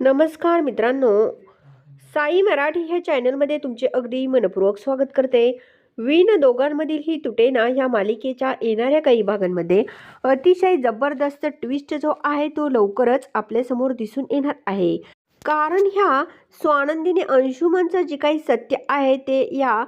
नमस्कार मित्रांनो. साई मराठी ह्या चॅनलमध्ये तुमचे अगदी मनपूर्वक स्वागत करते. विण दोघांमधील ही तुटेना ह्या मालिकेच्या येणाऱ्या काही भागांमध्ये अतिशय जबरदस्त ट्विस्ट जो आहे तो लवकरच आपल्यासमोर दिसून येणार आहे. कारण ह्या स्वानंदीने अंशुमनचं जे काही सत्य आहे ते या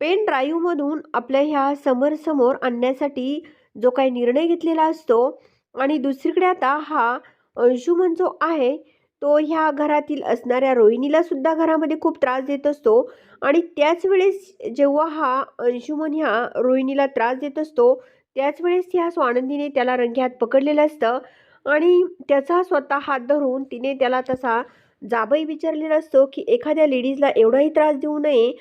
पेन ड्राईव्हमधून आपल्या ह्या समोर आणण्यासाठी जो काही निर्णय घेतलेला असतो आणि दुसरीकडे आता हा अंशुमन जो आहे तो ह्या घरातील असणाऱ्या रोहिणीला सुद्धा घरामध्ये खूप त्रास देत असतो. आणि त्याच वेळेस जेव्हा हा अंशुमन ह्या रोहिणीला त्रास देत असतो त्याच वेळेस ह्या स्वानंदीने त्याला रंग्यात पकडलेलं असतं. आणि त्याचा स्वतः हात धरून तिने त्याला तसा जाबही विचारलेला असतो की एखाद्या लेडीजला एवढाही त्रास देऊ नये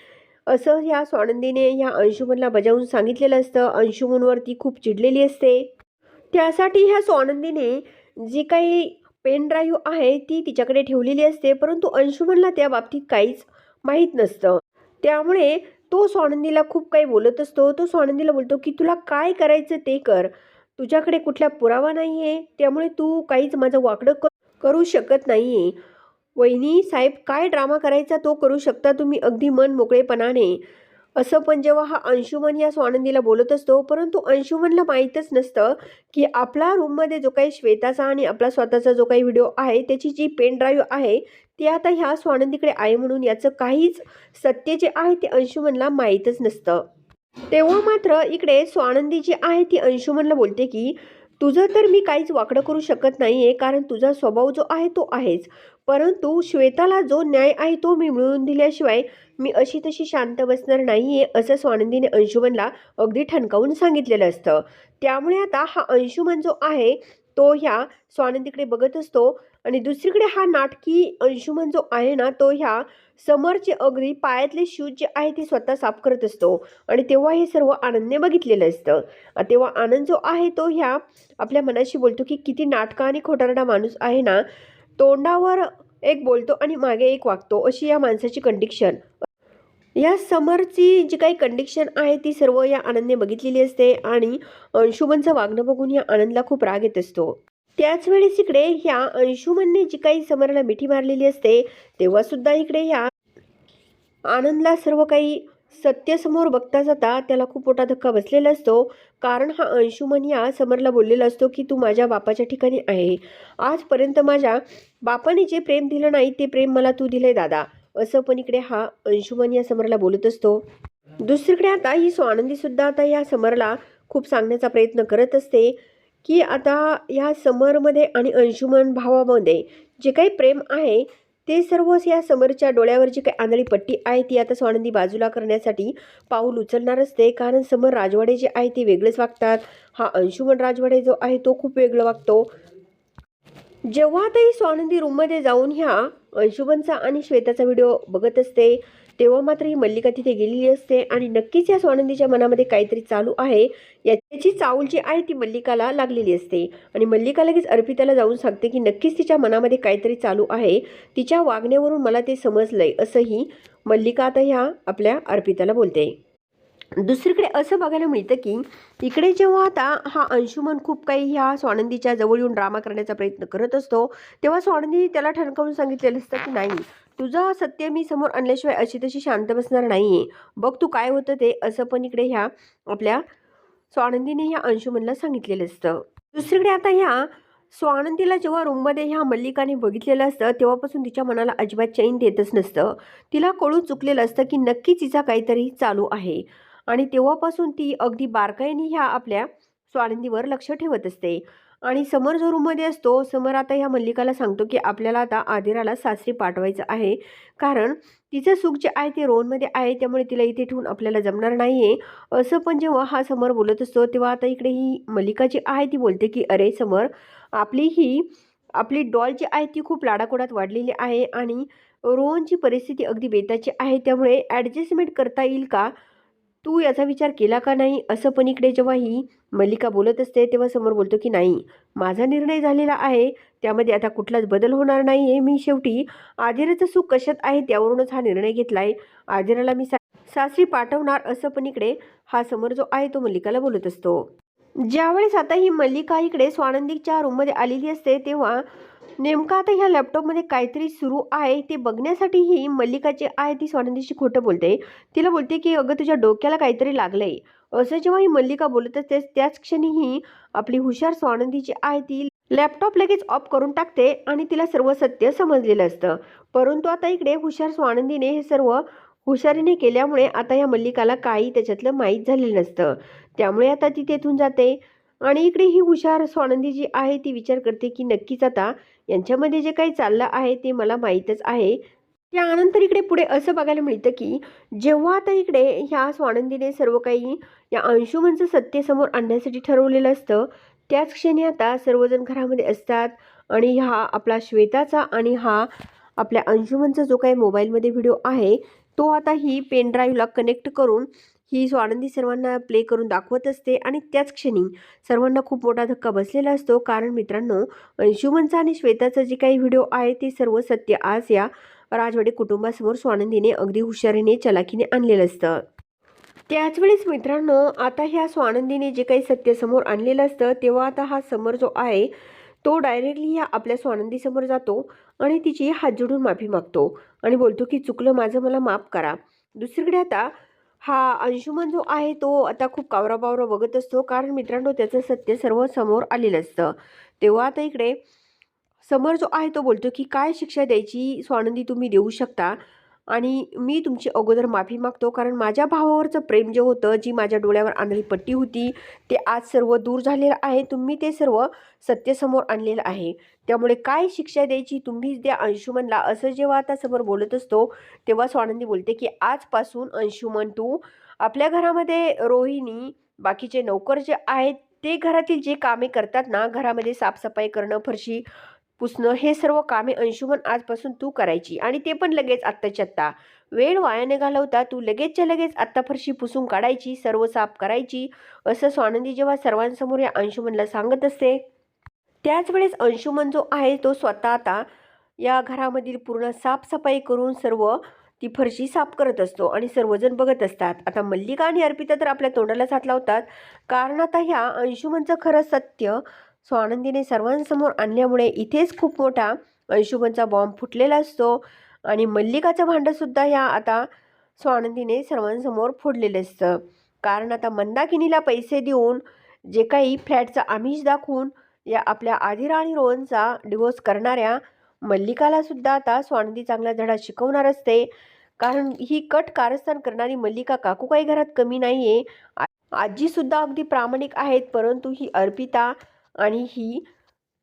असं ह्या स्वानंदीने ह्या अंशुमनला बजावून सांगितलेलं असतं. अंशुमनवर ती खूप चिडलेली असते. त्यासाठी ह्या स्वानंदीने जी काही पेन ड्राईव्ह आहे ती तिच्याकडे ठेवलेली असते परंतु अंशुमनला त्या बाबतीत काहीच माहीत नसतं. त्यामुळे तो स्वानंदीला खूप काही बोलत असतो. तो स्वानंदीला बोलतो की तुला काय करायचं ते कर. तुझ्याकडे कुठला पुरावा नाही आहे त्यामुळे तू काहीच माझं वाकडं क करू शकत नाही आहे वहिनी साहेब काय ड्रामा करायचा तो करू शकता तुम्ही अगदी मन मोकळेपणाने. असं पण जेव्हा हा अंशुमन या स्वानंदीला बोलत असतो परंतु अंशुमनला माहीतच नसतं की आपला रूममध्ये जो काही श्वेताचा आणि आपला स्वतःचा जो काही व्हिडिओ आहे त्याची जी पेन ड्राईव्ह आहे ती आता ह्या स्वानंदीकडे आहे म्हणून याचं काहीच सत्य जे आहे ते अंशुमनला माहीतच नसतं. तेव्हा मात्र इकडे स्वानंदी जी आहे ती अंशुमनला बोलते की तुझं तर मी काहीच वाकडं करू शकत नाही आहे कारण तुझा स्वभाव जो आहे तो आहेच. परंतु श्वेताला जो न्याय आहे तो मी मिळवून दिल्याशिवाय मी अशी तशी शांत बसणार नाही आहे असं स्वानंदीने अंशुमनला अगदी ठणकावून सांगितलेलं असतं. त्यामुळे आता हा अंशुमन जो आहे तो ह्या स्वानंदीकडे बघत असतो. आणि दुसरीकडे हा नाटकी अंशुमन जो आहे ना तो ह्या समरचे अगदी पायातले शूज जे आहे ते स्वतः साफ करत असतो. आणि तेव्हा हे सर्व आनंदने बघितलेलं असतं. तेव्हा आनंद जो आहे तो ह्या आपल्या मनाशी बोलतो की किती नाटका आणि खोटारडा माणूस आहे ना तोंडावर एक बोलतो आणि मागे एक वागतो अशी या माणसाची कंडिक्शन या समरची जी काही कंडिक्शन आहे ती सर्व या आनंदने बघितलेली असते आणि अंशुमनचं वागणं बघून या आनंदला खूप राग येत असतो. त्याच वेळेस इकडे ह्या अंशुमनने जी काही समरला मिठी मारलेली असते तेव्हा सुद्धा इकडे ह्या आनंदला सर्व काही सत्यसमोर बघता जाता त्याला खूप मोठा धक्का बसलेला असतो. कारण हा अंशुमन या समरला बोललेला असतो की तू माझ्या बापाच्या ठिकाणी आहे. आजपर्यंत माझ्या बापाने जे प्रेम दिलं नाही ते प्रेम मला तू दिले दादा. असं पण इकडे हा अंशुमन या समरला बोलत असतो. दुसरीकडे आता ही सो सुद्धा आता या समरला खूप सांगण्याचा प्रयत्न करत असते. की आता ह्या समरमध्ये आणि अंशुमन भावामध्ये जे काही प्रेम आहे ते सर्व या समरच्या डोळ्यावर जी काही आंधळी पट्टी आहे ती आता स्वानंदी बाजूला करण्यासाठी पाऊल उचलणार असते. कारण समर राजवाडे जे आहे ते वेगळेच वागतात. हा अंशुमन राजवाडे जो आहे तो खूप वेगळं वागतो. जेव्हा आता ही स्वानंदी रूममध्ये जाऊन ह्या अंशुमनचा आणि श्वेताचा व्हिडिओ बघत असते तेव्हा मात्र ही मल्लिका तिथे गेलेली असते आणि नक्कीच या स्वानंदीच्या मनामध्ये काहीतरी चालू आहे. याची चावल जी आहे ती मल्लिकाला लागलेली असते. आणि मल्लिका लगेच अर्पिताला जाऊन सांगते की नक्कीच तिच्या मनामध्ये काहीतरी चालू आहे. तिच्या वागण्यावरून मला ते समजलंय असंही मल्लिका आता ह्या आपल्या अर्पिताला बोलते. दुसरीकडे असं बघायला मिळतं की इकडे जेव्हा आता हा अंशुमन खूप काही ह्या स्वानंदीच्या जवळ येऊन ड्रामा करण्याचा प्रयत्न करत असतो तेव्हा स्वानंदी त्याला ठणकावून सांगितलेलं असतं की नाही तुझं सत्य मी समोर आणल्याशिवाय अशी तशी शांत बसणार नाही आहे बघ तू काय होतं ते असं पण इकडे ह्या आपल्या स्वानंदीने ह्या अंशुमनला सांगितलेलं असतं. दुसरीकडे आता ह्या स्वानंदीला जेव्हा रूममध्ये ह्या मल्लिकाने बघितलेलं असतं तेव्हापासून तिच्या मनाला अजिबात चैन देतच नसतं. तिला कळून चुकलेलं असतं की नक्की तिचा काहीतरी चालू आहे. आणि तेव्हापासून ती अगदी बारकाईने ह्या आपल्या स्वानंदीवर लक्ष ठेवत असते. आणि समर जो रूममध्ये असतो समर आता ह्या मल्लिकाला सांगतो की आपल्याला आता आदिराला सासरी पाठवायचं आहे. कारण तिचं सुख जे आहे ते रोनमध्ये आहे त्यामुळे तिला इथे ठेवून आपल्याला जमणार नाही आहे असं पण जेव्हा हा समर बोलत असतो तेव्हा आता इकडे ही मल्लिका जी आहे ती बोलते की अरे समर आपली ही आपली डॉल जी आहे ती खूप लाडाकोडात वाढलेली आहे आणि रोहनची परिस्थिती अगदी बेताची आहे त्यामुळे ॲडजस्टमेंट करता येईल का? तू याचा विचार केला का नाही? असं पण इकडे जेव्हा ही मल्लिका बोलत असते तेव्हा समोर बोलतो की नाही माझा निर्णय झालेला आहे. त्यामध्ये आता कुठलाच बदल होणार नाही आहे मी शेवटी आदिराचं सुख कशात आहे त्यावरूनच हा निर्णय घेतला आहे आदिराला मी सा सासरी पाठवणार असं पण इकडे हा समोर जो आहे तो मल्लिकाला बोलत असतो. ज्यावेळेस आता ही मल्लिका इकडे स्वानंदीच्या रूममध्ये आलेली असते तेव्हा नेमकं आता ह्या लॅपटॉपमध्ये काहीतरी सुरू आहे ते बघण्यासाठीही मल्लिकाची मल्लिका आहे ती स्वानंदीशी खोटं बोलते. तिला बोलते की अगं तुझ्या डोक्याला काहीतरी लागलंय. असं जेव्हा ही मल्लिका बोलत असते त्याच क्षणी ही आपली हुशार स्वानंदी जी आहे ती लॅपटॉप लगेच ऑफ करून टाकते आणि तिला सर्व सत्य समजलेलं असतं. परंतु आता इकडे हुशार स्वानंदीने हे सर्व हुशारीने केल्यामुळे आता या मल्लिकाला काही त्याच्यातलं माहीत झालेलं नसतं. त्यामुळे आता ती तेथून जाते. आणि इकडे ही हुशार स्वानंदी जी आहे ती विचार करते की नक्कीच आता यांच्यामध्ये जे काही चाललं आहे ते मला माहीतच आहे. त्यानंतर इकडे पुढे असं बघायला मिळतं की जेव्हा आता इकडे ह्या स्वानंदीने सर्व काही या अंशुमनचं सत्य समोर आणण्यासाठी ठरवलेलं असतं त्याच क्षणी आता सर्वजण घरामध्ये असतात आणि हा आपला श्वेताचा आणि हा आपल्या अंशुमनचा जो काही मोबाईलमध्ये व्हिडिओ आहे तो आता ही पेनड्राईव्हला कनेक्ट करून ही स्वानंदी सर्वांना प्ले करून दाखवत असते आणि त्याच क्षणी सर्वांना खूप मोठा धक्का बसलेला असतो. कारण मित्रांनो अंशुमनचा आणि श्वेताचा जे काही व्हिडिओ आहे ते सर्व सत्य आज या राजवाडे कुटुंबासमोर स्वानंदीने अगदी हुशारीने चलाखीने आणलेलं असतं. त्याच वेळेस मित्रांनो आता ह्या स्वानंदीने जे काही सत्य समोर आणलेलं असतं तेव्हा आता हा समर जो आहे तो डायरेक्टली या आपल्या स्वानंदीसमोर जातो आणि तिची हात जोडून माफी मागतो आणि बोलतो की चुकलं माझं मला माफ करा. दुसरीकडे आता हा अंशुमन जो आहे तो आता खूप कावरा बावरा बघत असतो. कारण मित्रांनो त्याचं सत्य सर्व समोर आलेलं असतं. तेव्हा आता इकडे समर जो आहे तो बोलतो की काय शिक्षा द्यायची स्वानंदी तुम्ही देऊ शकता? आणि मी तुमची अगोदर माफी मागतो कारण माझ्या भावावरचं प्रेम जे होतं जी माझ्या डोळ्यावर आणलेली पट्टी होती ते आज सर्व दूर झालेलं आहे. तुम्ही ते सर्व सत्यसमोर आणलेलं आहे. त्यामुळे काय शिक्षा द्यायची तुम्हीच द्या अंशुमनला. असं जेव्हा आता समोर बोलत असतो तेव्हा स्वानंदी बोलते की आजपासून अंशुमन तू आपल्या घरामध्ये रोहिणी बाकीचे नोकर जे आहेत ते घरातील जे कामे करतात ना घरामध्ये साफसफाई करणं फरशी पुसणं हे सर्व कामे अंशुमन आजपासून तू करायची आणि ते पण लगेच आत्ताच्या आत्ता. वेळ वायाने घालवता तू लगेचच्या लगेच आत्ता फरशी पुसून काढायची सर्व साफ करायची असं स्वानंदी जेव्हा सर्वांसमोर या अंशुमनला सांगत असते. त्याच वेळेस अंशुमन जो आहे तो स्वतः आता या घरामधील पूर्ण साफसफाई करून सर्व ती फरशी साफ करत असतो आणि सर्वजण बघत असतात. आता मल्लिका आणि अर्पिता तर आपल्या तोंडाला हात लावतात. कारण आता ह्या अंशुमनचं खरं सत्य स्वानंदीने सर्वांसमोर आणल्यामुळे इथेच खूप मोठा अंशुमनचा बॉम्ब फुटलेला असतो. आणि मल्लिकाचं भांडंसुद्धा ह्या आता स्वानंदीने सर्वांसमोर फोडलेलं असतं. कारण आता मंदाकिनीला पैसे देऊन जे काही फ्लॅटचं आमिष दाखवून या आपल्या आदिरा आणि रोहनचा डिवोर्स करणाऱ्या मल्लिकालासुद्धा आता स्वानंदी चांगला धडा शिकवणार असते. कारण ही कट कारस्थान करणारी मल्लिका काकू काही घरात कमी नाही आहे आजीसुद्धा अगदी प्रामाणिक आहेत परंतु ही अर्पिता आणि ही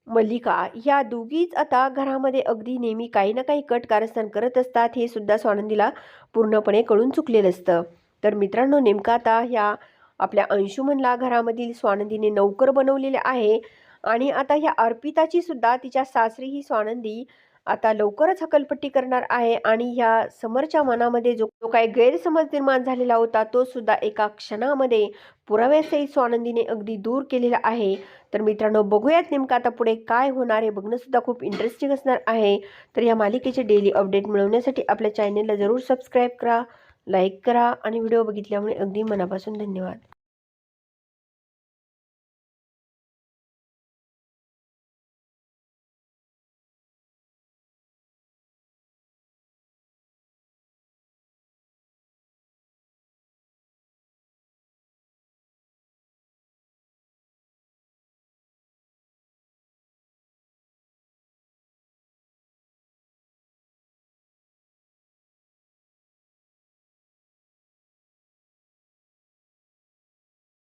मल्लिका ह्या दोघीच आता घरामध्ये अगदी नेहमी काही ना काही कट कारस्थान करत असतात हे सुद्धा स्वानंदीला पूर्णपणे कळून चुकलेलं असतं. तर मित्रांनो नेमका आता ह्या आपल्या अंशुमनला घरामधील स्वानंदीने नौकर बनवलेले आहे आणि आता ह्या अर्पिताची सुद्धा तिच्या सासरी ही स्वानंदी आता लवकरच हकलपट्टी करणार आहे आणि ह्या समरच्या मनामध्ये जो जो काही गैरसमज निर्माण झालेला होता तो सुद्धा एका क्षणामध्ये पुराव्यासहित स्वानंदीने अगदी दूर केलेला आहे. तर मित्रांनो बघूयात नेमकं आता पुढे काय होणार आहे बघणंसुद्धा खूप इंटरेस्टिंग असणार आहे. तर या मालिकेचे डेली अपडेट मिळवण्यासाठी आपल्या चॅनेलला जरूर सबस्क्राईब करा लाईक करा आणि व्हिडिओ बघितल्यामुळे अगदी मनापासून धन्यवाद.